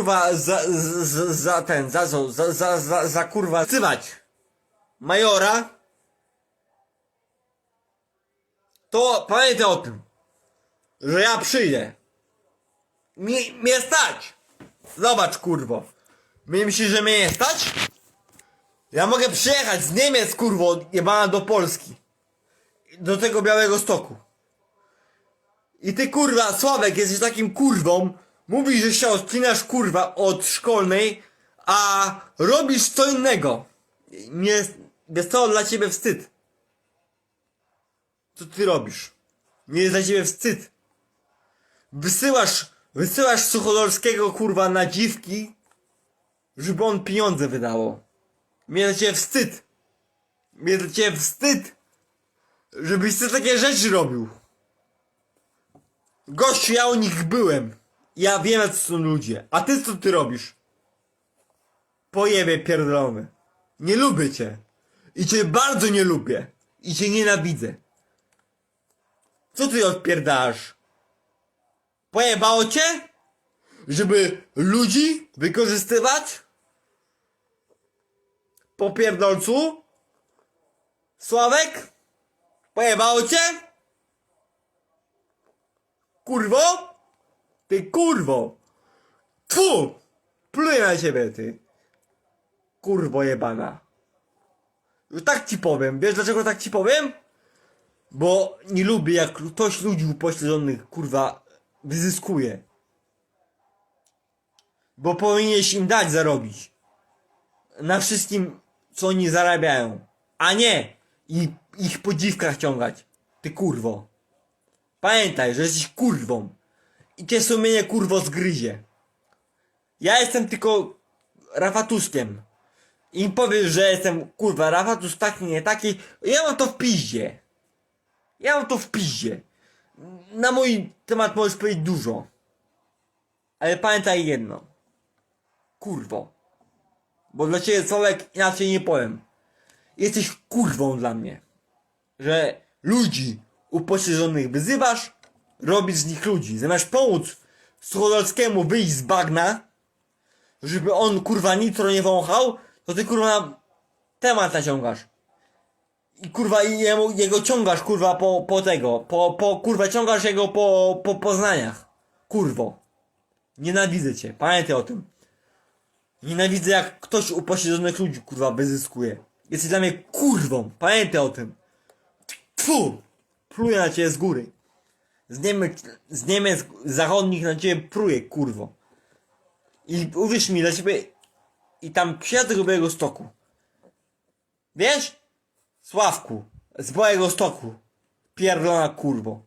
kurwa za, za, za ten, za co, za, za, za, za kurwa cywać majora, to pamiętaj o tym, że ja przyjdę. Mi, mnie stać. Zobacz kurwo. My myślisz, że mnie nie stać? Ja mogę przyjechać z Niemiec kurwo jebana do Polski. Do tego Białego Stoku. I ty kurwa, Sławek, jesteś takim kurwą, mówisz, że się odcinasz kurwa od szkolnej, a robisz co innego. Nie, jest to dla ciebie wstyd. Co ty robisz? Nie jest dla ciebie wstyd. Wysyłasz, wysyłasz Suchodolskiego kurwa na dziwki, żeby on pieniądze wydało. Mnie dla ciebie wstyd. Mnie dla ciebie wstyd, żebyś ty takie rzeczy robił. Gościu, ja u nich byłem. Ja wiem, co są ludzie. A ty co ty robisz? Pojebie pierdolony. Nie lubię cię. I cię bardzo nie lubię. I cię nienawidzę. Co ty odpierdasz? Pojebało cię? Żeby ludzi wykorzystywać? Po pierdolcu? Sławek? Pojebało cię? Kurwo? Ty kurwo! Tfu! Pluję na ciebie, ty! Kurwo jebana. Tak ci powiem. Wiesz dlaczego tak ci powiem? Bo nie lubię jak ktoś ludzi upośledzonych kurwa wyzyskuje. Bo powinieneś im dać zarobić. Na wszystkim co oni zarabiają. A nie ich, ich po dziwkach ciągać. Ty kurwo. Pamiętaj, że jesteś kurwą. I cię sumienie kurwo zgryzie. Ja jestem tylko Rafatuskiem. I powiesz, że jestem kurwa Rafatus taki, nie taki. Ja mam to w piździe. Ja mam to w piździe. Na mój temat możesz powiedzieć dużo. Ale pamiętaj jedno. Kurwo. Bo dla ciebie Sławek inaczej nie powiem. Jesteś kurwą dla mnie. Że ludzi upośledzonych wyzywasz, robisz z nich ludzi. Zamiast pomóc Suchodolskiemu wyjść z bagna, żeby on kurwa nitro nie wąchał, to ty kurwa temat naciągasz. I kurwa jemu, jego ciągasz kurwa po, po tego, po, po kurwa ciągasz jego po, po Poznaniach. Kurwo. Nienawidzę cię, pamiętaj o tym. Nienawidzę jak ktoś upośledzonych ludzi kurwa wyzyskuje. Jesteś dla mnie kurwą, pamiętaj o tym. Tfu! Pluję na ciebie z góry. Z Niemiec, z Niemiec zachodnich na ciebie pruje, kurwo. I uwierz mi, dla ciebie i tam przyjadę do Białego Stoku. Wiesz? Sławku, z Białego Stoku. Pierdolona kurwo.